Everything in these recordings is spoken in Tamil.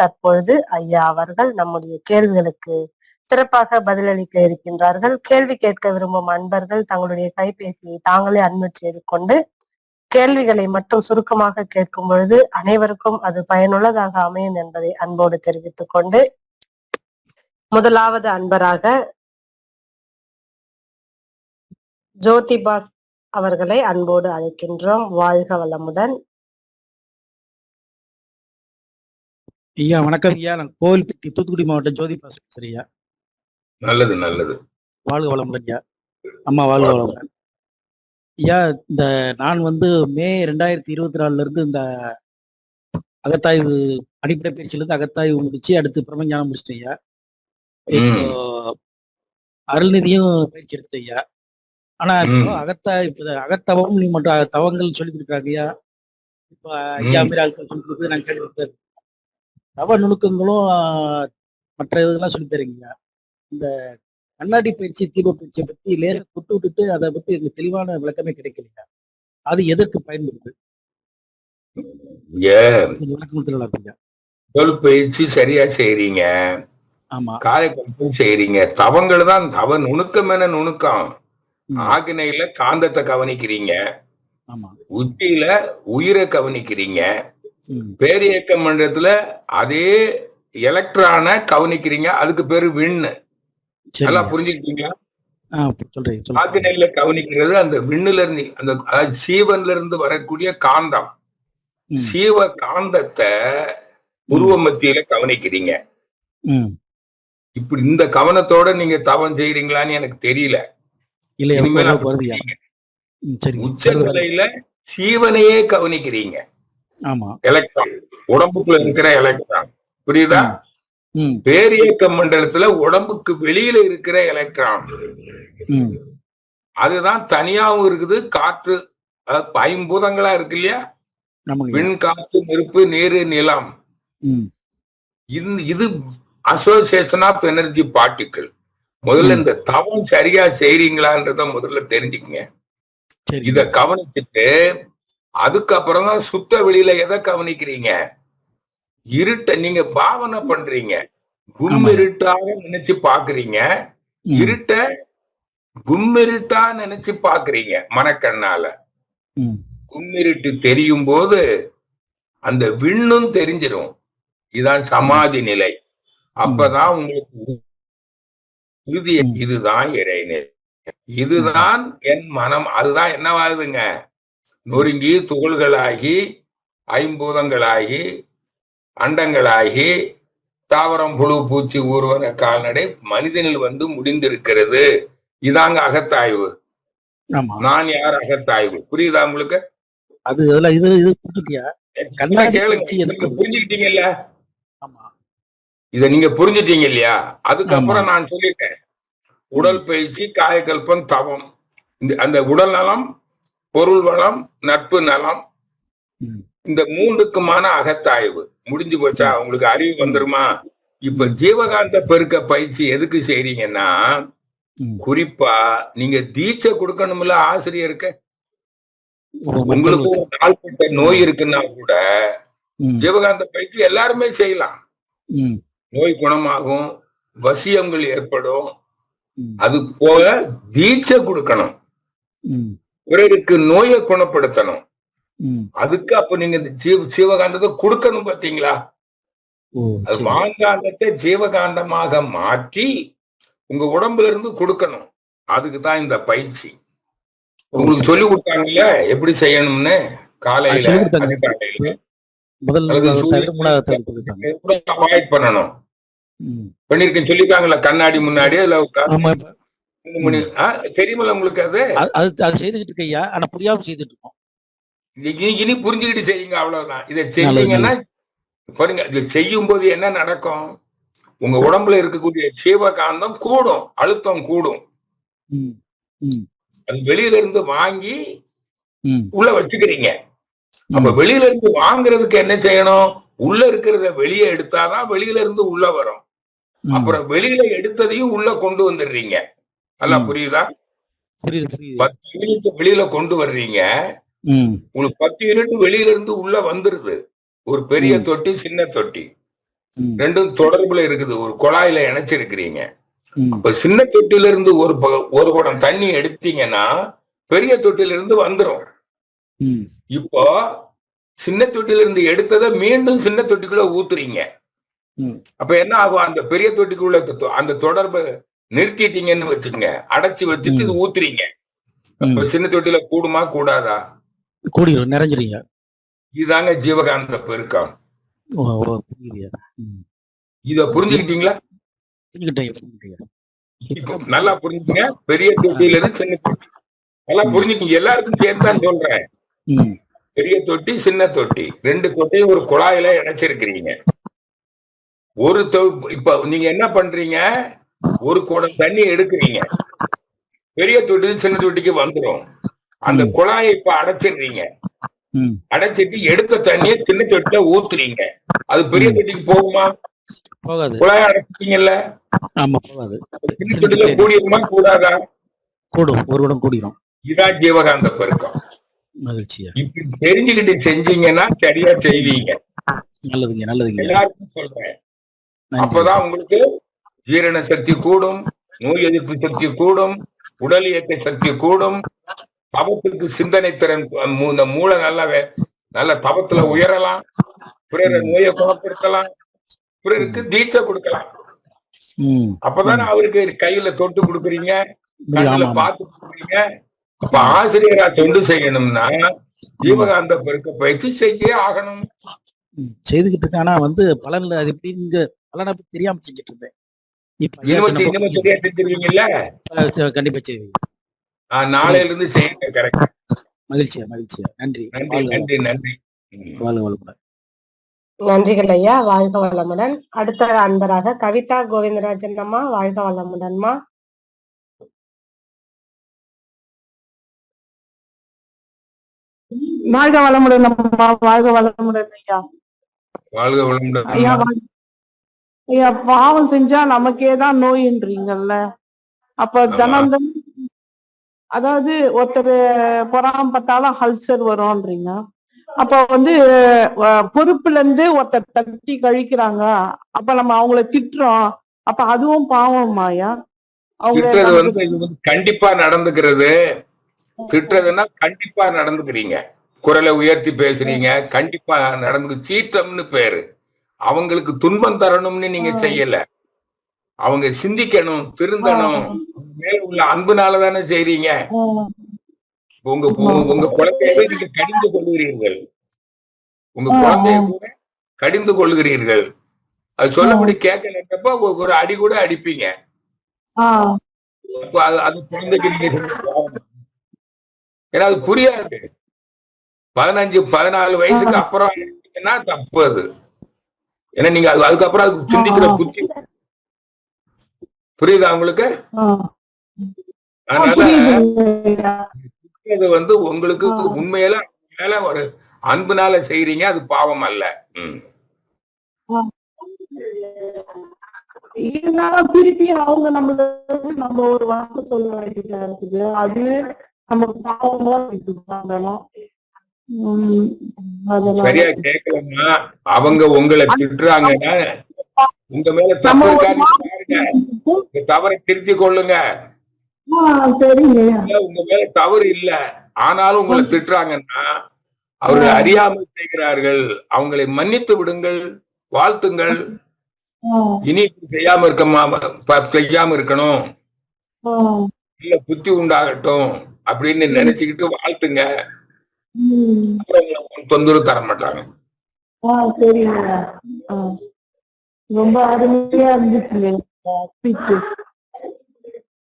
தற்பொழுது ஐயா அவர்கள் நம்முடைய கேள்விகளுக்கு சிறப்பாக பதிலளிக்க இருக்கின்றார்கள். கேள்வி கேட்க விரும்பும் அன்பர்கள் தங்களுடைய கைபேசியை தாங்களே அன்மிட் செய்து கொண்டு கேள்விகளை மட்டும் சுருக்கமாக கேட்கும் பொழுது அனைவருக்கும் அது பயனுள்ளதாக அமையும் என்பதை அன்போடு தெரிவித்துக் கொண்டு முதலாவது அன்பராக ஜோதிபாஸ் அவர்களை அன்போடு அழைக்கின்றோம். வாழ்க வளமுடன். ஐயா வணக்கம் ஐயா. நான் கோவில்பட்டி தூத்துக்குடி மாவட்டம் ஜோதி பேசுறேன் ஐயா. நல்லது நல்லது. வாழ்க வளமுடன் ஐயா. அம்மா வாழ்க வளமுடன். ஐயா இந்த நான் வந்து மே ரெண்டாயிரத்தி இருபத்தி நாலுல இருந்து இந்த அகத்தாய்வு அடிப்படை பயிற்சியில இருந்து அகத்தாய்வு முடிச்சு அடுத்து பிரம்மஞானம் முடிச்சிட்டேன் ஐயா. இப்போ அருள்நிதியும் பயிற்சி எடுத்துட்டேன் ஐயா. ஆனா இப்போ. அகத்தாய் அகத்தவம் நீ மட்டும் தவங்கள் சொல்லி கொடுக்குறாங்க ஐயா. இப்ப ஐயா ம். மாரி ஆட்கள் சொல்லி கொடுக்குறது நான் கேள்விப்பட்டேன் தவ நுணுக்கங்களும் மற்ற இதெல்லாம் சொல்லி தரீங்க இந்த கண்ணாடி பயிற்சி தீப பயிற்சியை பத்தி லேச தொட்டு விட்டுட்டு அதை பத்தி எனக்கு தெளிவான விளக்கமே கிடைக்கலைங்க. அது எதற்கு பயன்படுது? விளக்கம் பயிற்சி சரியா செய்றீங்க. ஆமா. காயக்கல்பம் செய்றீங்க. தவங்கள் தான் தவ நுணுக்கம் என நுணுக்கம். ஆகினையில காந்தத்தை கவனிக்கிறீங்க. ஆமா. உச்சியில உயிரை கவனிக்கிறீங்க. பேரியக்க மண்டலத்துல அதே எலக்ட்ரானை கவனிக்கிறீங்க அதுக்கு பேரு விண்ணு. நல்லா புரிஞ்சுக்கிட்டீங்களா? ஆ சொல்றேன் சொல்லுங்க ஆகினையில கவனிக்கிறது அந்த விண்ணுல இருந்து அந்த சீவன்ல இருந்து வரக்கூடிய காந்தம். சீவ காந்தத்தை உருவ மத்தியில கவனிக்கிறீங்க. இப்படி இந்த கவனத்தோட நீங்க தவம் செய்றீங்களான்னு எனக்கு தெரியல. உச்ச. நிலையில சீவனையே கவனிக்கிறீங்க. எலக்ட்ரான் உடம்புக்குள்ள இருக்கிற எலக்ட்ரான் புரியுதா? பேரியக்க மண்டலத்துல உடம்புக்கு வெளியில இருக்கிற எலக்ட்ரான் அதுதான் தனியாவும் இருக்குது காற்று ஐம்பூதங்களா இருக்கு இல்லையா. விண் காற்று நெருப்பு நீரு நிலம். இது அசோசியேஷன் ஆஃப் எனர்ஜி பார்ட்டிக்கிள் முதல்ல. இந்த தவம் சரியா செய்றீங்களான்றத முதல்ல தெரிஞ்சுக்கங்க. இத கவனிச்சுட்டு அதுக்கப்புறம் தான் சுத்த வெளியில எதை கவனிக்கிறீங்க? இருட்ட நீங்க பாவனை பண்றீங்க. கும்மிருட்டாக நினைச்சு பாக்குறீங்க. இருட்ட கும்மிருட்டா நினைச்சு பாக்குறீங்க மனக்கண்ணால. கும்மிருட்டு தெரியும் போது அந்த விண்ணும் தெரிஞ்சிடும் இதான் சமாதி நிலை. அப்பதான் உங்களுக்கு உறுதி. இதுதான் இறைநிலை. இதுதான் என் மனம். அதுதான் என்னவாகுதுங்க? நொறுங்கி துகள்களாகி ஐம்பூதங்களாகி அண்டங்களாகி தாவரம் புழு பூச்சி ஊர்வன கால்நடை மனிதனில் வந்து முடிந்திருக்கிறது. இதாங்க அகத்தாய்வு. நான் யார் அகத்தாய்வு? புரியுதா உங்களுக்கு? அது இதெல்லாம் இது இது புரிஞ்சுக்கிட்டீங்கல்ல? இத நீங்க புரிஞ்சுட்டீங்க இல்லையா? அதுக்கப்புறம் நான் சொல்லிட்டேன். உடல் பயிற்சி காயக்கல்பம் தவம். இந்த அந்த உடல் நலம் பொருள் வளம் நட்பு நலம். இந்த மூன்றுக்குமான அகத்தாய்வு. முடிஞ்சு போச்சா? உங்களுக்கு அறிவு வந்துருமா? இப்ப ஜீவகாந்த பெருக்க பயிற்சி எதுக்கு செய்றீங்கன்னா. குறிப்பா நீங்க தீட்சை கொடுக்கணும்ல ஆசிரியருக்கு. ஒரு உங்களுக்கு மக்கள் ஒரு நாள்பட்ட நோய் இருக்குன்னா கூட ஜீவகாந்த பயிற்சி எல்லாருமே செய்யலாம். நோய் குணமாகும் வசியங்கள் ஏற்படும். அது போக தீட்சை கொடுக்கணும். பிறருக்கு நோயை குணப்படுத்தணும். அதுக்கு அப்ப நீங்க இந்த ஜீவ ஜீவகாந்தத்தை கொடுக்கணும் பாத்தீங்களா அது சரி. மாங்காந்தத்தை ஜீவகாந்தமாக மாற்றி உங்க உடம்புல இருந்து கொடுக்கணும். அதுக்கு தான் இந்த பயிற்சி. உங்களுக்கு சொல்லி கொடுத்தாங்கல்ல எப்படி செய்யணும்னு? காலையில அவாய்ட் பண்ணணும். பண்ணிருக்கேன் சொல்லிருக்காங்கல்ல கண்ணாடி முன்னாடியே இல்ல தெரியுமில்ல உங்களுக்கு அது? அது- அது செய்துகிட்டு இருக்கையா ஆனா புரியாம செய்துட்டு இருக்கோம் இனி புரிஞ்சுக்கிட்டு செய்யுங்க அவ்வளவுதான். இதை செய்யீங்கன்னா பாருங்க இது செய்யும் போது என்ன நடக்கும்? உங்க உடம்புல இருக்கக்கூடிய ஜீவகாந்தம் கூடும் அழுத்தம் கூடும். அது வெளியில இருந்து வாங்கி உள்ள வச்சுக்கிறீங்க. அப்ப ம். வெளியில இருந்து வாங்குறதுக்கு என்ன செய்யணும்? உள்ள இருக்கிறத வெளியே எடுத்தாதான் வெளியில இருந்து உள்ள வரும். அப்புறம் வெளியில எடுத்ததையும் உள்ள கொண்டு வந்துடுறீங்க. நல்லா. புரியுதா? பத்து யூனிட் வெளியில கொண்டு வர்றீங்க. உங்களுக்கு பத்து யூனிட் வெளியில இருந்து உள்ள வந்துருது. ஒரு பெரிய. தொட்டி சின்ன தொட்டி. ரெண்டும் தொடர்புல இருக்குது. ஒரு குழாயில இணைச்சிருக்கிறீங்க. இப்ப சின்ன தொட்டில இருந்து ஒரு ஒரு குடம் தண்ணி எடுத்தீங்கன்னா பெரிய தொட்டில இருந்து வந்துரும் இப்போ சின்ன தொட்டில இருந்து எடுத்ததை மீண்டும் சின்ன தொட்டிக்குள்ள ஊத்துறீங்க. அப்ப என்ன ஆகும்? அந்த பெரிய தொட்டிக்குள்ள அந்த தொடர்பை நிறுத்திட்டீங்கன்னு வச்சுக்கோங்க. அடைச்சு வச்சுட்டு இது ஊத்துறீங்க. சின்ன தொட்டில கூடுமா கூடாதா? கூடிரும் நிறைஞ்சிருங்க. இதுதாங்க ஜீவகாந்த பெருக்கம். இத புரிஞ்சுக்கிட்டீங்களா? நல்லா புரிஞ்சுங்க. பெரிய தொட்டில இருந்து சின்ன தொட்டி. நல்லா புரிஞ்சுக்கீங்க எல்லாருக்கும் சேர்த்து தான் சொல்றேன் பெரிய தொட்டி சின்ன தொட்டி. ரெண்டு தொட்டியும் ஒரு குழாயில இணைச்சிருக்கிறீங்க. ஒரு இப்ப நீங்க என்ன பண்றீங்க? ஒரு குடம் தண்ணி எடுக்கிறீங்க. பெரிய தொட்டி சின்ன தொட்டிக்கு வந்துடும் அந்த. குழாயை இப்ப அடைச்சிடுறீங்க. அடைச்சிட்டு எடுத்த தண்ணியை சின்ன தொட்டில ஊத்துறீங்க. அது பெரிய. தொட்டிக்கு போகுமா? போகாது. குழாயை அடைச்சிட்டீங்கல்ல? ஆமா போகாது. சின்ன தொட்டில கூடியுமா கூடாதா? கூடும். ஒரு குடம் கூடிரும். இதான் ஜீவகாந்த பெருக்கம். மகிழ்ச்சியா? இப்படி தெரிஞ்சுக்கிட்டு செஞ்சீங்கன்னா சரியா செய்வீங்க. நல்லதுங்க நல்லதுங்க. எல்லாருக்கும் சொல்றேன். அப்பதான் உங்களுக்கு ஜீரண சக்தி கூடும் நோய் எதிர்ப்பு சக்தி கூடும் உடல் இயக்க சக்தி கூடும். தவத்துக்கு சிந்தனை திறன் இந்த மூளை நல்ல நல்ல தவத்துல உயரலாம் பிறரை நோயை குணப்படுத்தலாம் பிறருக்கு தீட்சை கொடுக்கலாம். அப்பதானே அவருக்கு கையில தொட்டு கொடுக்குறீங்க கண்ணுல. பார்த்து கொடுக்குறீங்க. அப்ப ஆசிரியரா தொண்டு செய்யணும்னா ஜீவகாந்த பெருக்க பயிற்சி செய்யே ஆகணும். செய்துகிட்டு இருக்கேன் ஆனா வந்து பலன் அது எப்படிங்க பலனை தெரியாம செஞ்சுட்டு இருந்தேன். கண்டிப்பா செய்வீங்க ஆஹ் நாளையில இருந்து செய்யுங்க கரெக்ட் மகிழ்ச்சியா மகிழ்ச்சியா. நன்றி. நன்றி வாழ்க நன்றி நன்றி. ம். வாழ்க வளமுடன். நன்றிகள் ஐயா வாழ்க வளமுடன். அடுத்த அன்பராக கவிதா கோவிந்தராஜன் அம்மா வாழ்க வளமுடன்மா வாழ்க வளமுடன் அம்மா வாழ்க வளமுடன் ஐயா. வாழ்க வளமுடன் ஐயா பாவம் செஞ்சா நமக்கே தான் நோயின்றீங்கல்ல? அப்ப தினம் அதாவது ஒருத்தர் பொறாமப்பட்டாலும் அல்சர் வரும்ன்றீங்க. அப்ப வந்து பொறுப்புல இருந்து ஒருத்தர் தட்டி கழிக்கிறாங்க. அப்ப நம்ம அவங்கள திட்டுறோம். அப்ப அதுவும் பாவமாயா அவங்க திட்டுறது நமக்கு- வந்து கண்டிப்பா நடந்துக்கிறது. திட்டுறதுன்னா கண்டிப்பா நடந்துக்கிறீங்க. குரலை உயர்த்தி பேசுறீங்க. கண்டிப்பா நடந்து சீற்றம்னு பேரு. அவங்களுக்கு துன்பம் தரணும்னு நீங்க. செய்யல. அவங்க சிந்திக்கணும் திருந்தணும். மேல் உள்ள அன்புனால தானே செய்றீங்க. உங்க உங்க- குழந்தையவே நீங்க கடிந்து கொள்கிறீர்கள் உங்க குழந்தைய. கூட கடிந்து கொள்கிறீர்கள் அது சொல்லபடி கேட்கலன்றப்ப ஒரு- ஒரு அடி கூட அடிப்பீங்க. அது குழந்தைக்கு நீங்க. ஏன்னா அது புரியாது. பதினஞ்சு பதினாலு வயசுக்கு அப்புறம் தப்பு அது. ஏன்னா நீங்க அது அதுக்கப்புறம் அது சிந்திக்கிற. புத்தி. புரியுதா உங்களுக்கு? அதனால வந்து உங்களுக்கு. உண்மையில மேல ஒரு அன்புனால செய்றீங்க அது பாவம் அல்ல. இருந்தாலும் திருப்பி அவங்க நம்மள நம்ம ஒரு வார்த்தை சொல்ல வேண்டியதா இருக்குது. அது நம்ம பாவமா சரியா கேட்கலன்னா அவங்க உங்களை திட்டுறாங்கன்னா உங்க மேல தப்பு இருக்கா இந்த தவறை திருத்தி கொள்ளுங்க. உங்க மேல தவறு இல்ல. ஆனாலும் உங்களை திட்டுறாங்கன்னா அவர்கள் அறியாமல் செய்கிறார்கள். அவங்களை மன்னித்து விடுங்கள் வாழ்த்துங்கள். இனி செய்யாம இருக்கமா ப- செய்யாம இருக்கணும். இல்ல புத்தி உண்டாகட்டும் அப்படின்னு நினைச்சுக்கிட்டு வாழ்த்துங்க உம் அப்புறம் உங்களை உங்களுக்கு தொந்தரவு தர மாட்டாங்க. ரொம்ப அருமையா இருந்துச்சுங்க ஸ்பீச்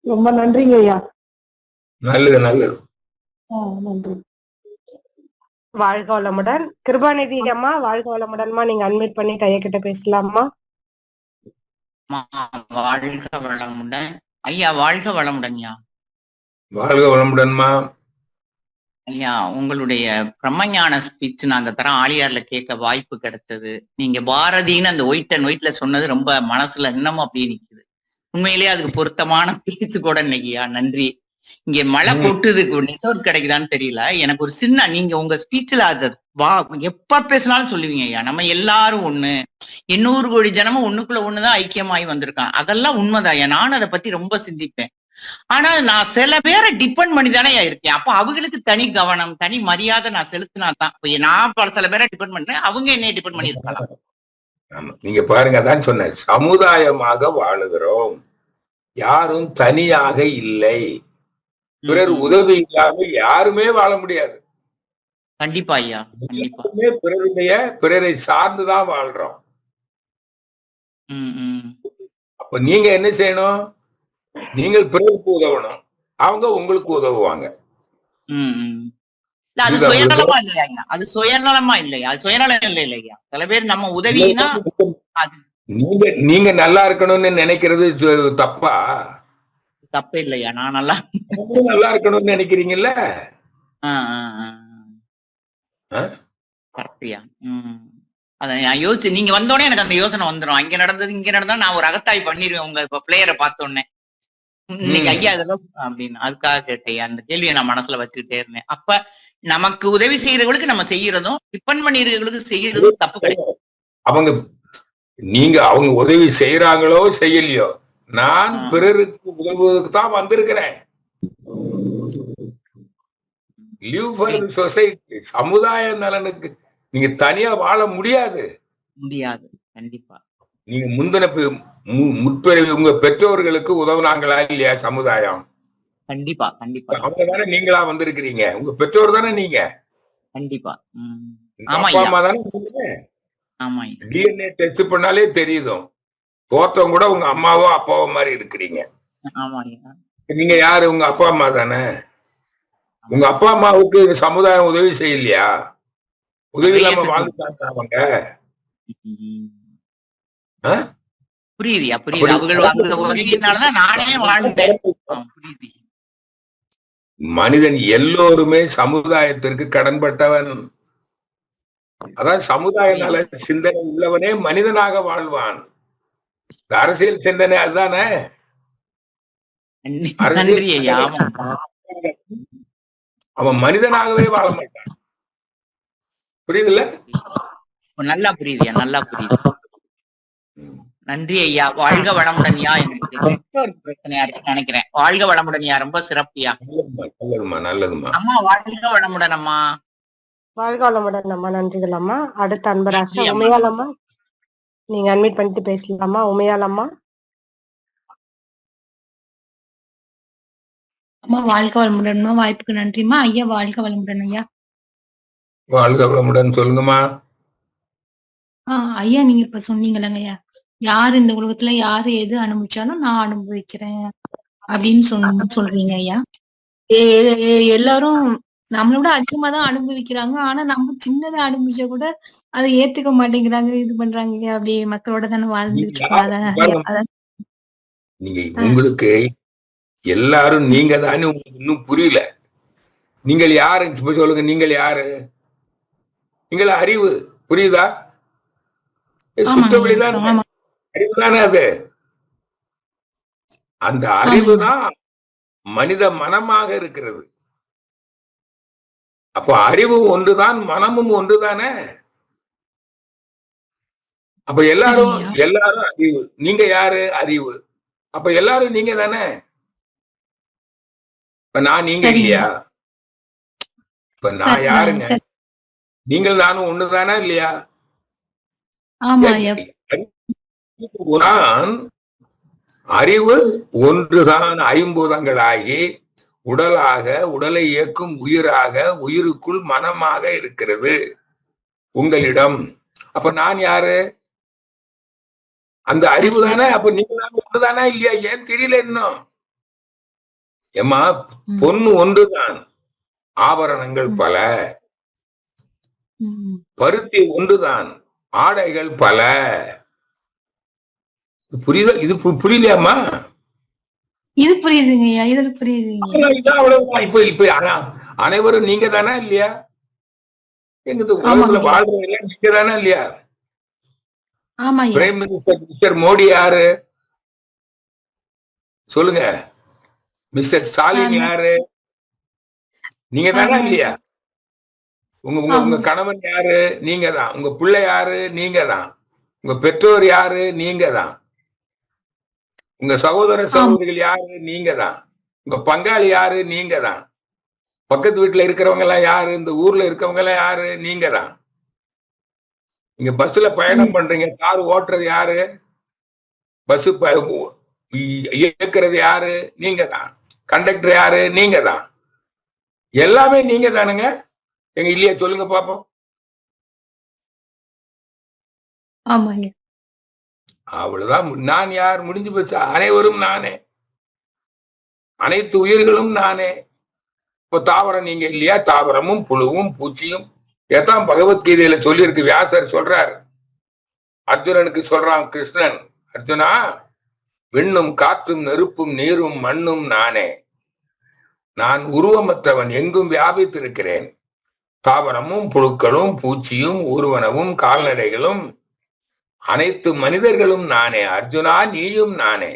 ரொம்ப நன்றிங்க ஐயா நல்லது நல்லது. ஆ நன்றி. வாழ்க வளமுடன். கிருபாநிதி அம்மா வாழ்க வளமுடன்மா. நீங்க அன்மிட் பண்ணிட்டு ஐயா கிட்ட பேசலாமா? வாழ்க வளமுடன். ஐயா வாழ்க வளமுடன் ஐயா வாழ்க வளமுடன்மா. ஐயா உங்களுடைய பிரம்மஞான ஸ்பீச் நான் அந்த தரம் ஆலியார்ல கேட்க வாய்ப்பு கிடைச்சது நீங்க பாரதின்னு அந்த ஒயிட் அண்ட் ஒயிட்ல சொன்னது ரொம்ப மனசுல இன்னமும் அப்படியே நிக்குது. உண்மையிலேயே அதுக்கு பொருத்தமான பேச்சு கூட இன்னைக்குயா நன்றி. இங்க மழை ம். கொட்டுது நெட்வொர்க் கிடைக்குதான்னு தெரியல. எனக்கு ஒரு சின்ன நீங்க உங்க ஸ்பீச்ல அதை வா எப்ப பேசினாலும் சொல்லுவீங்க ஐயா. நம்ம எல்லாரும் ஒண்ணு. எண்ணூறு கோடி ஜனமும் ஒண்ணுக்குள்ள ஒண்ணுதான் ஐக்கியமாயி வந்திருக்கான் அதெல்லாம் உண்மைதான் ஐயா. நானும் அதை பத்தி ரொம்ப சிந்திப்பேன். ஆனா நான் சில பேரை டிபெண்ட் பண்ணி தானே இருக்கேன். அப்ப அவங்களுக்கு தனி கவனம் தனி மரியாதை நான் செலுத்தினா தான் நான் சில பேரை டிபெண்ட் பண்ணேன் அவங்க என்னைய டிபெண்ட் பண்ணிருக்கலாம் ஆமா. நீங்க பாருங்க அதான் சொன்னேன். சமுதாயமாக வாழுகிறோம். யாரும் தனியாக இல்லை. பிறர் உதவி இல்லாம யாருமே வாழ முடியாது. கண்டிப்பா ஐயா. கண்டிப்பா. பிறருடைய பிறரை சார்ந்துதான் வாழ்றோம். அப்ப நீங்க என்ன செய்யணும்? நீங்கள் பிறருக்கு உதவணும். அவங்க உங்களுக்கு உதவுவாங்க. அது சுயநலமா இல்லையா அது சுயநலமா இல்லையா? அது சுயநலம் இல்லை இல்லையா சில பேர் நம்ம உதவினா அது நீங்க நீங்க நல்லா இருக்கணும்னு நினைக்கிறது தப்பா? தப்பே இல்லையா? நான் நல்லா நல்லா இருக்கணும்னு நினைக்கிறீங்கல்ல? கரெக்டியா? அத நான் யோசிச்சு நீங்க வந்தோடனே எனக்கு அந்த யோசனை வந்துடும் அங்க நடந்தது இங்க நடந்தா நான் ஒரு அகத்தாய் பண்ணிடுவேன் உங்க இப்ப பிளேயரை பார்த்தோன்னே. இன்னைக்கு. ஐயா இதெல்லாம் அப்படின்னு அதுக்காக கேட்டேன். அந்த கேள்வியை நான் மனசுல வச்சுக்கிட்டே இருந்தேன். அப்ப நமக்கு உதவி செய்யறவங்களுக்கு நம்ம செய்யறதும் டிபெண்ட் பண்ணிடுறவங்களுக்கு செய்யறதும் தப்பு கிடையாது. அவங்க நீங்க அவங்க உதவி செய்யறாங்களோ செய்யலையோ நான். பிறருக்கு உதவுவதற்கு தான் வந்திருக்கிறேன். லிவ் ஃபார் சொசைட்டி சமுதாய நலனுக்கு நீங்க தனியா வாழ முடியாது. முடியாது. கண்டிப்பா. நீங்க முந்தின முற்பிறவி உங்க பெற்றோர்களுக்கு உதவுனாங்களா இல்லையா சமுதாயம்? கண்டிப்பா கண்டிப்பா. அவங்க தானே நீங்களா வந்திருக்கிறீங்க. உங்க பெற்றோர் தானே நீங்க? கண்டிப்பா. அப்பா. அம்மா தானே டிஎன்ஏ டெஸ்ட் பண்ணாலே தெரியுதும் தோற்றம் கூட உங்க அம்மாவோ அப்பாவோ மாதிரி இருக்கிறீங்க. நீங்க யாரு? உங்க அப்பா அம்மா தானே? உங்க அப்பா அம்மாவுக்கு சமுதாயம் உதவி செய்யலையா? உதவி இல்லாம வாழ்ந்துட்டாங்க அவங்க? புரியுதுயா? புரியுது. அவங்க அவங்க உதவியினாலதான் நானே வாழ்ந்தேன். புரியுது. மனிதன் எல்லோருமே சமுதாயத்திற்கு கடன்பட்டவன். அதான் சமுதாய நல சிந்தனை உள்ளவனே மனிதனாக வாழ்வான். அரசியல் சிந்தனை அதுதானே? அவன் மனிதனாகவே வாழ மாட்டான். புரியுதுல்ல? நல்லா புரியுதுயா நல்லா புரியுது. நன்றி ஐயா. வாழ்க வளமுடன்யா எனக்கு நெட்வொர்க் பிரச்சனையா இருக்கு நினைக்கிறேன். வாழ்க வளமுடன்யா. ரொம்ப சிறப்பியா. அம்மா வாழ்க வளமுடன் அம்மா வாழ்க வளமுடன் அம்மா நன்றிகள் அம்மா அடுத்த அன்பராக. உமையால் அம்மா. நீங்க அட்மிட் பண்ணிட்டு பேசலாமா? உமையால் அம்மா அம்மா வாழ்க வளமுடன்மா. வாய்ப்புக்கு நன்றிம்மா. ஐயா வாழ்க வளமுடன் ஐயா. வாழ்க வளமுடன் சொல்லுங்கம்மா. ஆஹ் ஐயா நீங்க இப்ப சொன்னீங்களங்க ஐயா. யார் இந்த உலகத்துல யாரு எது அனுபவிச்சாலும் நான் அனுபவிக்கிறேன் அப்படின்னு சொன்ன சொல்றீங்க ஐயா. எல்லாரும் நம்மளை விட அதிகமா தான் அனுபவிக்கிறாங்க. ஆனா நம்ம சின்னதை அனுபவிச்சா கூட அதை ஏத்துக்க மாட்டேங்கிறாங்க இது பண்றாங்க ஐயா அப்படியே மக்களோட தானே வாழ்ந்துட்டு நீங்க உங்களுக்கு எல்லாரும் நீங்க தானே உங்களுக்கு இன்னும் புரியல. நீங்கள் யாரு? இப்ப சொல்லுங்க நீங்கள் யாரு? நீங்கள் அறிவு புரியுதா? சுத்த அறிவு தானே அது? அந்த அறிவு தான் மனித மனமாக இருக்கிறது. அப்போ அறிவும் ஒன்றுதான் மனமும் ஒன்றுதானே? அப்ப எல்லாரும். எல்லாரும் அறிவு. நீங்க யாரு? அறிவு. அப்ப எல்லாரும் நீங்க தானே இப்ப நான் நீங்க. இல்லையா? இப்ப நான் யாருங்க. நீங்கள் நானும் ஒண்ணுதானே இல்லையா? நான் அறிவு ஒன்றுதான் ஐம்பூதங்களாகி உடலாக உடலை இயக்கும் உயிராக உயிருக்குள் மனமாக இருக்கிறது. உங்களிடம். அப்ப நான் யாரு? அந்த அறிவு தானே? அப்ப நீங்க ஒன்றுதானே இல்லையா? ஏன் தெரியல இன்னும்? ஏமா. பொண்ணு ஒன்றுதான் ஆபரணங்கள். பல. பருத்தி ஒன்றுதான் ஆடைகள் பல. புரியுதா இது பு- புரியலையாம்மா? இது புரியுதுங்க ஐயா இது புரியுதுங்க. இப்ப இப்ப அன- அனைவரும் நீங்க தானே இல்லையா? எங்க உலகத்துல. வாழ்றவங்க நீங்க தானே இல்லையா? பிரைம் மினிஸ்டர் மிஸ்டர் மோடி யாரு? சொல்லுங்க. மிஸ்டர் ஸ்டாலின். யாரு? நீங்க தானே. இல்லையா? உங்க உங்க உங்க. கணவன் யாரு? நீங்க தான். உங்க பிள்ளை யாரு? நீங்க தான். உங்க பெற்றோர் யாரு? நீங்க தான். உங்க சகோதர சகோதரிகள் யாரு? நீங்க தான் உங்க பங்காளி யாரு? நீங்க தான் பக்கத்து வீட்டுல இருக்கிறவங்க எல்லாம் யாரு? இந்த ஊர்ல இருக்கவங்க எல்லாம் யாரு? நீங்க தான் நீங்க பஸ்ல பயணம் பண்றீங்க. கார் ஓட்டுறது யாரு? பஸ் இயக்குறது யாரு? நீங்க தான் கண்டக்டர் யாரு? நீங்க தான் எல்லாமே நீங்க தானுங்க எங்க இல்லையா? சொல்லுங்க பாப்போம். ஆமா அவ்வளவுதான். நான் யார்? முடிஞ்சு போச்சு. அனைவரும் நானே. அனைத்து உயிர்களும் நானே. இப்ப தாவரம் நீங்க இல்லையா? தாவரமும் புழுவும் பூச்சியும். எதான் பகவத்கீதையில சொல்லியிருக்கு. வியாசர் சொல்றார். அர்ஜுனனுக்கு சொல்றான் கிருஷ்ணன் அர்ஜுனா விண்ணும் காற்றும் நெருப்பும் நீரும் மண்ணும் நானே. நான் உருவமற்றவன் எங்கும் வியாபித்திருக்கிறேன். தாவரமும் புழுக்களும் பூச்சியும் ஊர்வனவும் கால்நடைகளும் அனைத்து மனிதர்களும் நானே. அர்ஜுனா நீயும் நானே.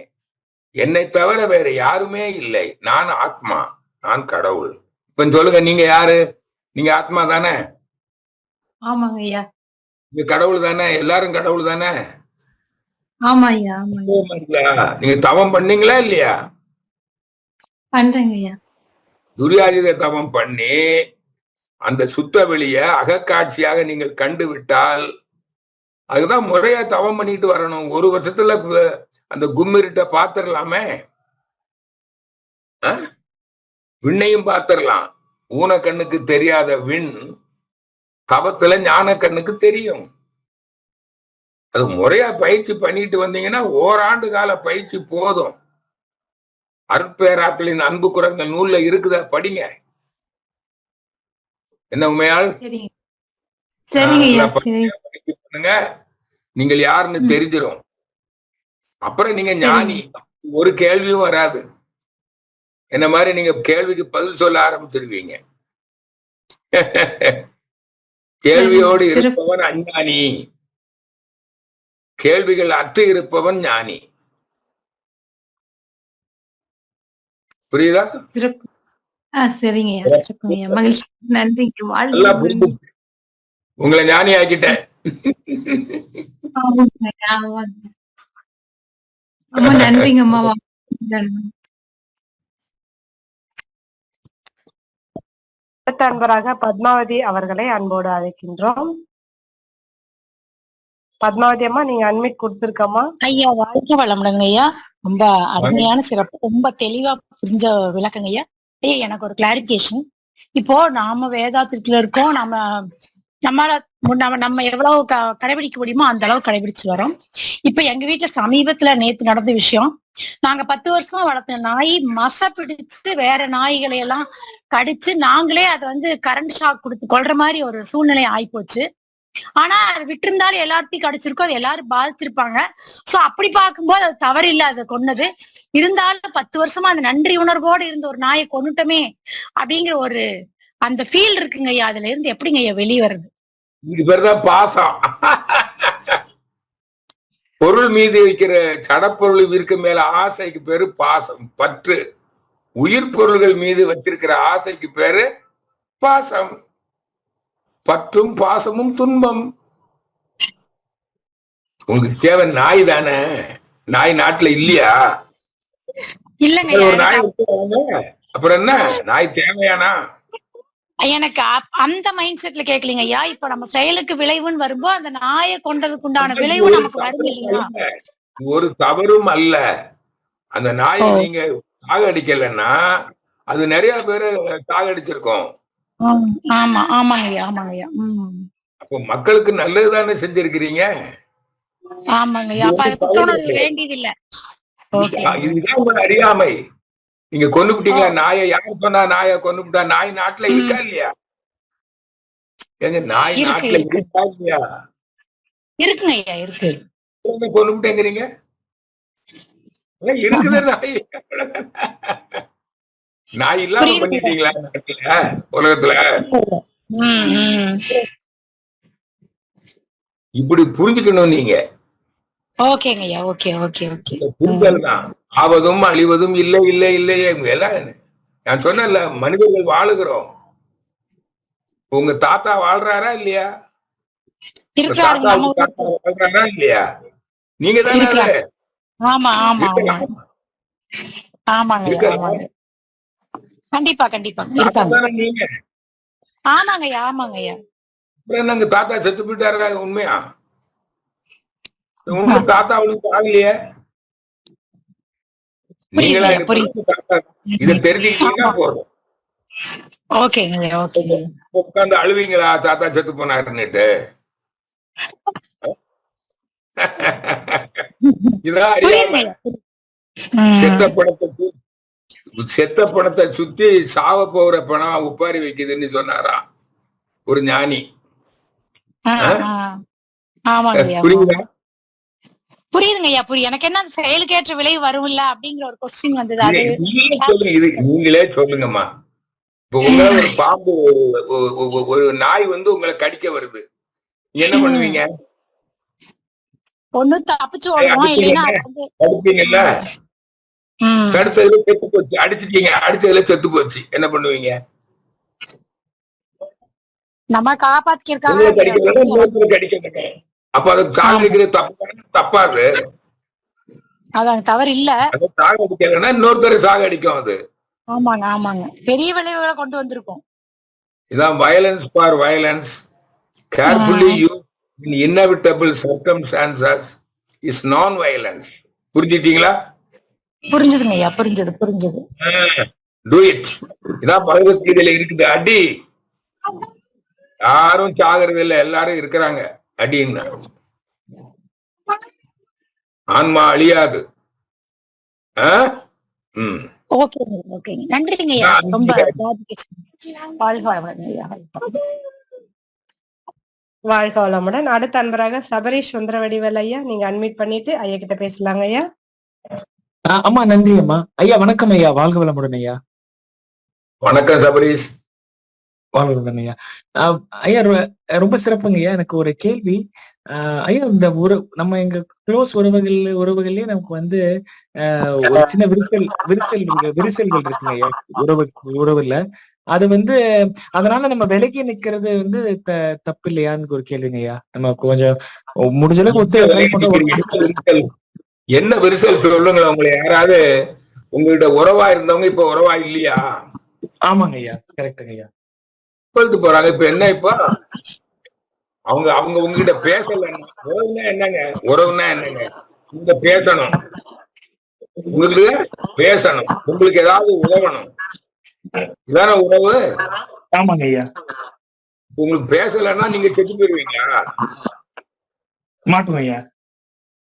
என்னை தவிர வேற யாருமே இல்லை. நான் ஆத்மா. நான் கடவுள். இப்ப சொல்லுங்க நீங்க யாரு? நீங்க ஆத்மா தானே? ஆமாங்க ஐயா. நீங்க கடவுள் தானே? எல்லாரும் கடவுள் தானே? ஆமா ஐயா நீங்க தவம் பண்ணீங்களா இல்லையா? பண்றேங்க ஐயா. துரியாதித தவம் பண்ணி அந்த சுத்த வெளிய அகக்காட்சியாக நீங்கள் கண்டு விட்டால் அதுதான் முறையா தவம் பண்ணிட்டு வரணும். ஒரு வருஷத்துல அந்த கும்மிருட்ட பாத்திரலாமே? ஆ? விண்ணையும் பாத்திரலாம். ஊன கண்ணுக்கு தெரியாத விண் தவத்துல ஞான கண்ணுக்கு தெரியும். அது முறையா பயிற்சி பண்ணிட்டு வந்தீங்கன்னா ஓராண்டு கால பயிற்சி போதும். அற்பேராக்களின் அன்பு குரங்கள் நூல்ல இருக்குதா? படிங்க. என்ன உண்மையால் சரிங்க சரிங்க ஐயா ஆ, சரி பயிற்சி பண்ணுங்க. நீங்கள் யாருன்னு ம். தெரிஞ்சிரும். அப்புறம் நீங்க. ஞானி. ஒரு கேள்வியும் வராது. என்ன மாதிரி நீங்க கேள்விக்கு பதில் சொல்ல ஆரம்பிச்சிருவீங்க. கேள்வியோடு. இருப்பவன் அஞ்ஞானி. கேள்விகள் அற்று இருப்பவன் ஞானி. புரியுதா? சரிங்க மகிழ்ச்சி. புரிஞ்சு உங்களை ஞானி ஆக்கிட்டேன். ரொம்ப நன்றிங்க அம்மா. அன்பராக பத்மாவதி அவர்களை அன்போடு அழைக்கின்றோம். பத்மாவதி அம்மா நீங்க அட்மிட் கொடுத்திருக்கம்மா? ஐயா வாழ்க்கை வளமுடங்க ஐயா. ரொம்ப அருமையான சிறப்பு. ரொம்ப தெளிவா புரிஞ்ச விளக்கங்க ஐயா. ஐயா எனக்கு ஒரு கிளாரிபிகேஷன் இப்போ நாம வேதாத்திரத்துல இருக்கோம். நம்ம நம்மளால நம்ம நம்ம எவ்வளவு க- கடைபிடிக்க முடியுமோ அந்த அளவு கடைபிடிச்சு வரோம். இப்ப எங்க வீட்டுல சமீபத்துல நேத்து நடந்த விஷயம். நாங்க பத்து வருஷமா வளர்த்த நாய் மச பிடிச்சு வேற நாய்களை எல்லாம் கடிச்சு நாங்களே அதை வந்து கரண்ட் ஷாக் கொடுத்து கொள்ற மாதிரி ஒரு சூழ்நிலை ஆயிப்போச்சு. ஆனா அது விட்டிருந்தாலும் எல்லாத்தையும் கடிச்சிருக்கோம். அது எல்லாரும் பாதிச்சிருப்பாங்க. சோ அப்படி பார்க்கும்போது அது தவறு இல்ல அதை கொன்னது. இருந்தாலும் பத்து வருஷமா அந்த நன்றி உணர்வோடு இருந்த ஒரு நாயை கொண்டுட்டோமே அப்படிங்கிற ஒரு அந்த ஃபீல் இருக்குங்க ஐயா அதுல இருந்து எப்படிங்க ஐயா வெளியே வருது? இது பேர்தான் பாசம். பொருள் மீது வைக்கிற சடப்பொருள் இருக்க மேல ஆசைக்கு பேரு பாசம் பற்று. உயிர் பொருள்கள் மீது வச்சிருக்கிற ஆசைக்கு பேரு பாசம். பற்றும் பாசமும் துன்பம். உங்களுக்கு தேவை நாய் தானே? நாய் நாட்டுல இல்லையா? இல்லங்க ஒரு நாய். அப்புறம் என்ன? நாய் தேவையானா? எனக்கு அந்த மைண்ட் செட்ல கேட்கலீங்க ஐயா இப்ப நம்ம செயலுக்கு விளைவுன்னு வரும்போது அந்த நாயை கொண்டதுக்கு உண்டான விளைவு நமக்கு வரும் இல்லையா. ஒரு தவறும் அல்ல. அந்த நாயை. நீங்க சாகடிக்கலைன்னா அது நிறைய பேரு சாகடிச்சிருக்கோம் ஆம், ஆமா ஆமாங்க ஐயா ஆமாங்க ஐயா அப்போ மக்களுக்கு நல்லது தானே செஞ்சிருக்கிறீங்க? ஆமாங்க ஐயா அப்ப அது புத்துணர்வு தவறு. வேண்டியது இல்ல ஓகே. இதுதான் அறியாமை. நீங்க கொண்டுபிட்டீங்களா நாயை யார் சொன்னா நாயை கொண்டுபிட்டா நாய் நாட்டுல. இருக்கா இல்லையா? எங்க நாய் நாட்டுல இருக்கு. இல்லையா? இருக்குங்க ஐயா இருக்கு. கொண்டுபிட்டேங்கிறீங்க இருக்குது நாய். நாய் இல்லாம. பண்ணிட்டீங்களா நாட்டுல உலகத்துல? இப்படி புரிஞ்சுக்கணும் நீங்க. ஓகேங்க ஐயா ஓகே ஓகே ஓகே. இந்த புரிதல் தான். ஆவதும் அழிவதும் இல்லை இல்லை இல்லையே எல்லாம் நான் சொன்னேன்ல மனிதர்கள் வாழுகிறோம். உங்க தாத்தா வாழ்றாரா இல்லையா? தாத்தா வாழ்றாரா இல்லையா? நீங்க தானே? ஆமா ஆமா. ஆமாங்க கண்டிப்பா கண்டிப்பா. நீங்க? ஆமாங்க ஐயா ஆமாங்க ஐயா. அப்புறம் என்னங்க தாத்தா செத்து போயிட்டாரா? உண்மையா? உங்க தாத்தா அவளுக்கு ஆகலையே? நீங்களா. இதை தெரிஞ்சுக்கிட்டீங்கன்னா போதும். உட்காந்து அழுவீங்களா? தாத்தா செத்து போனாருன்னுட்டு. செத்த பணத்தை செத்த பணத்தை சுத்தி சாவ போகிற பணம் உப்பாரி வைக்குதுன்னு சொன்னாராம் ஒரு ஞானி. புரியுதா? புரியுதுங்க ஐயா புரியுது எனக்கு என்ன செயலுக்கேற்ற விளைவு வரும்ல அப்படிங்கிற ஒரு கொஸ்டின் வந்தது. அது நீங்களே சொல்லுங்க இது நீங்களே சொல்லுங்கம்மா. இப்ப உங்களை ஒரு பாம்பு ஒரு நாய் வந்து உங்களை கடிக்க வருது. என்ன பண்ணுவீங்க? ஒண்ணு தப்பிச்சு ஓடுவோம் இல்லைன்னா ம். கடுத்ததுல செத்து போச்சு. அடிச்சிட்டீங்க அடிச்சதுல செத்து போச்சு. என்ன பண்ணுவீங்க? நம்ம காப்பாத்திக்கிறதுக்காக கடிக்க அப்ப அது சாகடிக்கிறது தப்பா தப்பாது அதான் தவறு இல்ல. அது சாகடிக்கலன்னா இன்னொருத்தர் சாகடிக்கும் அது. ஆமாங்க ஆமாங்க. பெரிய விளைவுகளை கொண்டு வந்திருக்கோம். இதான் violence for violence carefully use in inevitable circumstances is non violence புரிஞ்சிட்டீங்களா புரிஞ்சுதுங்க ஐயா புரிஞ்சது புரிஞ்சது. டூ இட் இதான் பகவத்கீதையில இருக்குது. அடி. யாரும் சாகிறது இல்ல எல்லாரும் இருக்கிறாங்க. அடின்னு ஆன்மா அழியாது. வாழ்க வளமுடன் அடுத்த அன்பராக சபரீஷ் சுந்தரவடிவேல் ஐயா நீங்க அன்மிட் பண்ணிட்டு ஐயா கிட்ட பேசலாங்க ஐயா. ஆ, அம்மா நன்றி அம்மா. ஐயா வணக்கம் ஐயா. வாழ்க வளமுடன் ஐயா. வணக்கம் சபரீஷ். வாழ்க வளமுடன் ஐயா ஆ, ஐயா ரொ- ரொம்ப சிறப்புங்க ஐயா. எனக்கு ஒரு கேள்வி. ஆ, ஐயா இந்த உற நம்ம எங்க க்ளோஸ் உறவுகள் உறவுகள்லயே நமக்கு வந்து ஆ, ஒரு சின்ன விரிசல் விரிசல் இருக்கு- விரிசல்கள் இருக்குங்க ஐயா உறவு உறவுல. அது வந்து அதனால நம்ம விலகி நிக்கிறது வந்து த- தப்பு இல்லையான்னு ஒரு கேள்விங்க ஐயா. நம்ம கொஞ்சம் முடிஞ்ச அளவுக்கு ஒத்து. என்ன விரிசல்? என்ன விரிசல்? சொல்லுங்களேன் உங்களை. யாராவது உங்ககிட்ட உறவா இருந்தவங்க இப்ப உறவா இல்லையா? ஆமாங்க ஐயா கரெக்டுங்க ஐயா. சொல்லிட்டு போறாங்க. இப்ப என்ன இப்ப? அவங்க அவங்க உங்ககிட்ட பேசல. உறவுனா என்னங்க? உறவுனா என்னங்க? நீங்க பேசணும். உங்களுக்கு பேசணும். உங்களுக்கு ஏதாவது உதவணும். இதான உறவு? ஆமாங்க ஐயா. உங்களுக்கு பேசலைன்னா நீங்க செத்து போயிருவீங்களா மாட்டுங்க ஐயா.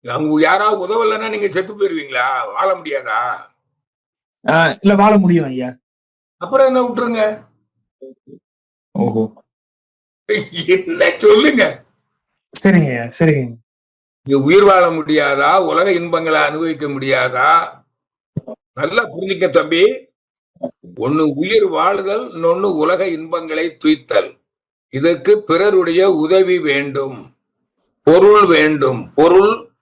அவங்க யாராவது உதவலைன்னா நீங்க செத்து போயிருவீங்களா? வாழ முடியாதா? இல்ல வாழ முடியும் ஐயா. அப்புறம் என்ன விட்டுருங்க? ஓஹோ. என்ன சொல்லுங்க? சரிங்க சரிங்க. இங்க உயிர் வாழ முடியாதா? உலக இன்பங்களை அனுபவிக்க முடியாதா? நல்லா புரிஞ்சுக்க தம்பி. ஒண்ணு உயிர் வாழுதல் இன்னொன்னு உலக இன்பங்களை துய்த்தல். இதற்கு பிறருடைய உதவி வேண்டும். பொருள் வேண்டும். பொருள்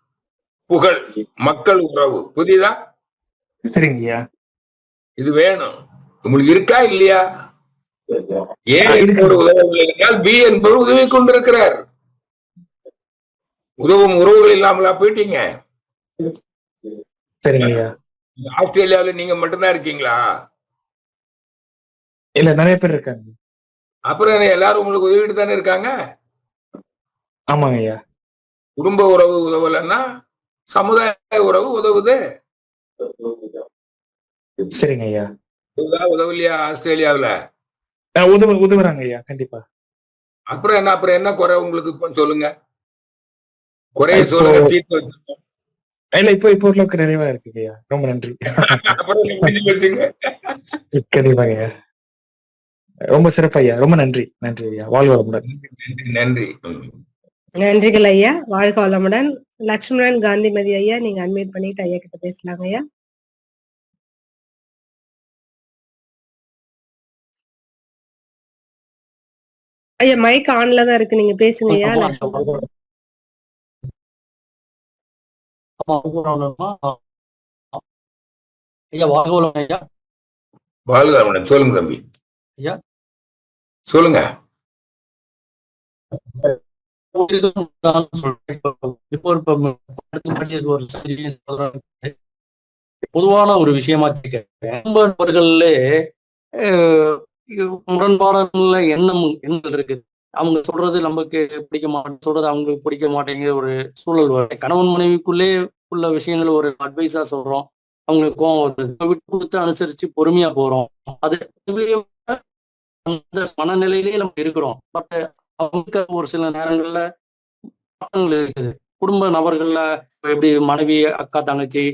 புகழ் மக்கள் உறவு. புரியுதா? சரிங்க ஐயா இது வேணும். உங்களுக்கு இருக்கா இல்லையா? ஏ. என்பவர் உதவவில்லை என்றால் பி என்பவர் உதவி கொண்டிருக்கிறார். உதவும் உறவுகள் இல்லாமலா போயிட்டீங்க? ஆஸ்திரேலியாவுல நீங்க மட்டும்தான் இருக்கீங்களா? இல்ல நிறைய பேர் இருக்காங்க. அப்புறம் எல்லாரும் உங்களுக்கு உதவிட்டு தானே இருக்காங்க? ஆமாங்க ஐயா. குடும்ப உறவு உதவலைன்னா சமுதாய உறவு உதவுது. சரிங்க ஐயா. உதவலையா ஆஸ்திரேலியாவுல? உதவு உதவுறாங்க ஐயா கண்டிப்பா. அப்புறம் என்ன அப்புறம் என்ன குறை உங்களுக்கு இப்ப சொல்லுங்க? குறைய இப்போ- சொல்லுங்க தீர்த்து. இல்ல இப்போ இப்போ ஓரளவுக்கு நிறைவா இருக்குங்க ஐயா. ரொம்ப நன்றி. அப்புறம் நீங்க முடிஞ்சு வச்சுங்க கண்டிப்பாங்க ஐயா. ரொம்ப சிறப்பு ஐயா ரொம்ப நன்றி நன்றி ஐயா. வாழ்க வளமுடன் நன்றி. நன்றிகள் ஐயா. வாழ்க வளமுடன் லட்சுமணன் காந்திமதி ஐயா நீங்க அன்மிட் பண்ணிட்டு ஐயா கிட்ட பேசலாங்க ஐயா. ஐயா மைக் ஆன்ல தான் இருக்கு நீங்க பேசுங்க ஐயா. ஐயா வாழ்க ஐயா வாழ்க. சொல்லுங்க தம்பி ஐயா. சொல்லுங்க. பொதுவான ஒரு விஷயமா கேட்கிறேன் நண்பர்களே முரண்பாடுல முரண்பாடான எண்ணம் எண்ணங்கள் இருக்குது அவங்க சொல்றது நமக்கு பிடிக்க மாட்டேன் சொல்றது அவங்களுக்கு பிடிக்க மாட்டேங்கிற ஒரு சூழல் வரும் கணவன் மனைவிக்குள்ளே உள்ள விஷயங்கள் ஒரு அட்வைஸா சொல்றோம். அவங்களுக்கு கோவம் வருது. விட்டு கொடுத்து அனுசரிச்சு பொறுமையா போறோம். அது அந்த மனநிலையிலேயே நம்ம இருக்கிறோம். பட் அவங்களுக்கு ஒரு சில நேரங்கள்ல மாற்றங்கள் இருக்குது. குடும்ப நபர்கள்ல எப்படி மனைவி அக்கா தங்கச்சி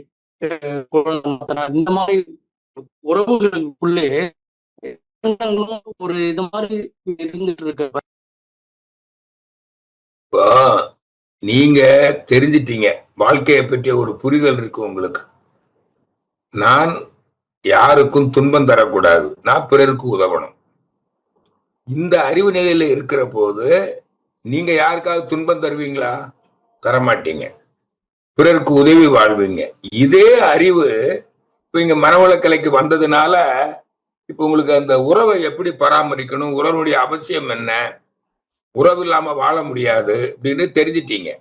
குழந்தை இந்த மாதிரி உறவுகளுக்குள்ளே எண்ணங்களும் ஒரு இது மாதிரி இருந்துட்டு இருக்க நீங்க தெரிஞ்சிட்டீங்க. வாழ்க்கையை பற்றிய ஒரு புரிதல் இருக்கு உங்களுக்கு. நான் யாருக்கும் துன்பம் தரக்கூடாது. நான் பிறருக்கு உதவணும். இந்த அறிவு நிலையில இருக்கிற போது நீங்க யாருக்காவது துன்பம் தருவீங்களா? தரமாட்டீங்க. பிறருக்கு உதவி வாழ்வீங்க. இதே அறிவு இப்ப இங்க மனவளக்கலைக்கு வந்ததுனால இப்போ உங்களுக்கு அந்த உறவை எப்படி பராமரிக்கணும்? உறவுடைய அவசியம் என்ன? உறவு இல்லாம வாழ முடியாது அப்படின்னு தெரிஞ்சிட்டீங்க.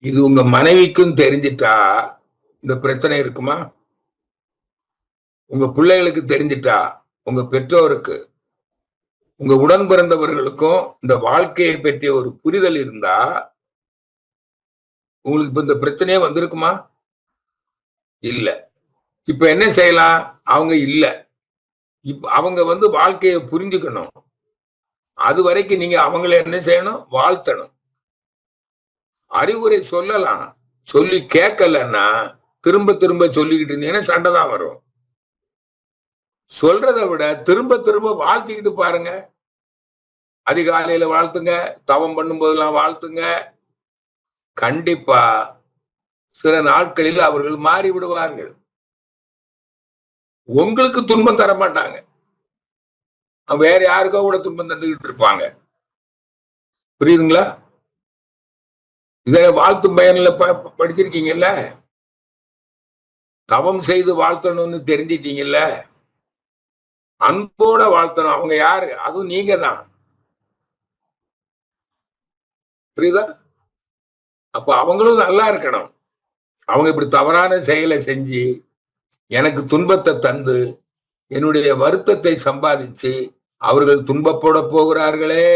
இது உங்க மனைவிக்கும் தெரிஞ்சிட்டா இந்த பிரச்சனை இருக்குமா? உங்க பிள்ளைகளுக்கு தெரிஞ்சிட்டா? உங்க பெற்றோருக்கு? உங்க உடன் பிறந்தவர்களுக்கும் இந்த வாழ்க்கையை பற்றிய ஒரு புரிதல் இருந்தா உங்களுக்கு இப்ப இந்த பிரச்சனையே வந்திருக்குமா? இல்ல. இப்ப என்ன செய்யலாம்? அவங்க இல்லை. இப்ப அவங்க வந்து வாழ்க்கையை புரிஞ்சுக்கணும். அது வரைக்கும் நீங்க அவங்கள என்ன செய்யணும்? வாழ்த்தணும். அறிவுரை சொல்லலாம். சொல்லி கேட்கலன்னா திரும்ப திரும்ப சொல்லிக்கிட்டு இருந்தீங்கன்னா சண்டை தான் வரும். சொல்றதை விட திரும்ப திரும்ப வாழ்த்திக்கிட்டு பாருங்க. அதிகாலையில வாழ்த்துங்க. தவம் பண்ணும் போதெல்லாம் வாழ்த்துங்க. கண்டிப்பா சில நாட்களில் அவர்கள் மாறி விடுவார்கள் உங்களுக்கு துன்பம் தர மாட்டாங்க வேற யாருக்கோ கூட துன்பம் தந்துகிட்டு இருப்பாங்க. புரியுதுங்களா? இத வாழ்த்து பயனில் ப- படிச்சிருக்கீங்கல்ல? தவம் செய்து வாழ்த்தணும்னு தெரிஞ்சிட்டீங்கல்ல? அன்போட வாழ்த்தணும். அவங்க யாரு? அதுவும் நீங்க தான் புரியுதா? அப்ப அவங்களும் நல்லா இருக்கணும். அவங்க இப்படி தவறான செயலை செஞ்சு எனக்கு துன்பத்தை தந்து என்னுடைய வருத்தத்தை சம்பாதிச்சு அவர்கள் துன்பப்பட போகிறார்களே.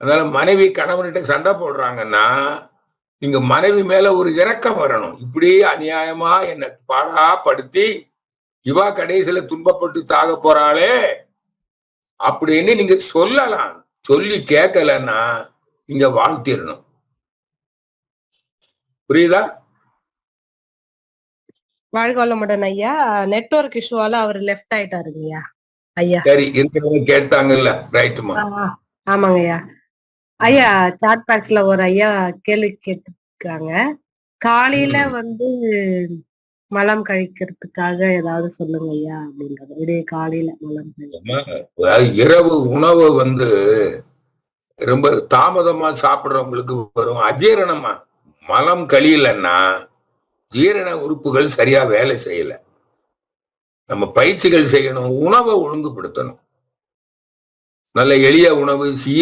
அதனால மனைவி கணவன்கிட்ட சண்டை போடுறாங்கன்னா நீங்க மனைவி மேல ஒரு இரக்கம் வரணும். இப்படி அநியாயமா என்னை பாடாப்படுத்தி இவா கடைசியில துன்பப்பட்டு தாக போறாளே அப்படின்னு நீங்க சொல்லலாம். சொல்லி கேட்கலன்னா நீங்க வாழ்த்திடணும். புரியுதா? வாழ்க வளமுடன் ஐயா நெட்வொர்க் இஷ்யூவால அவர் லெஃப்ட் ஆயிட்டாருங்க ஐயா. ஐயா சரி இருக்கிறவங்க கேட்டாங்கல்ல ரைட்டுமா ஆமாங்க ஐயா ஐயா சாட் பாக்ஸ்ல ஒரு ஐயா கேள்வி கேட்டிருக்காங்க காலையில. வந்து மலம் கழிக்கிறதுக்காக ஏதாவது சொல்லுங்க ஐயா அப்படின்றது விடிய காலையில மலம் இரவு உணவு வந்து ரொம்ப தாமதமா சாப்பிடுறவங்களுக்கு வரும். அஜீரணமா மலம் கழியலன்னா ஜீரண உறுப்புகள் சரியா வேலை செய்யல. நம்ம பயிற்சிகள் செய்யணும் உணவை ஒழுங்குபடுத்தணும். நல்ல எளிய உணவு சீ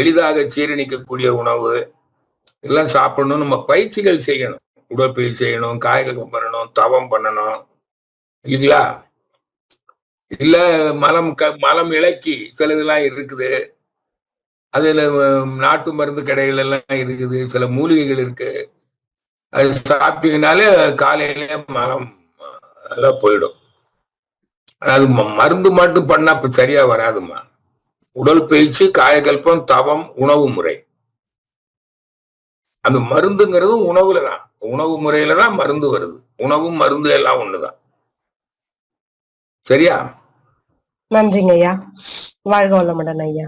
எளிதாக சீரணிக்கக்கூடிய உணவு எல்லாம் சாப்பிடணும். நம்ம பயிற்சிகள் செய்யணும். உடற்பயிற்சி செய்யணும் காய்கறி பண்ணணும் தவம் பண்ணணும். இல்லையா இல்ல மலம் க மலம் இலக்கி சில இதெல்லாம் இருக்குது. அதுல நாட்டு மருந்து கடைகள் எல்லாம் இருக்குது. சில மூலிகைகள் இருக்கு. அது சாப்பிட்டீங்கனாலே காலையில மலம் எல்லாம் போயிடும். அது ம- மருந்து மட்டும் பண்ணா இப்ப சரியா வராதுமா? உடல் பயிற்சி காயகல்பம் தவம் உணவு முறை. அந்த மருந்துங்கிறதும் உணவுல தான். உணவு முறையில தான் மருந்து வருது. உணவும் மருந்து எல்லாம் ஒண்ணுதான். சரியா? நன்றிங்க ஐயா வாழ்க வளமுடன் ஐயா.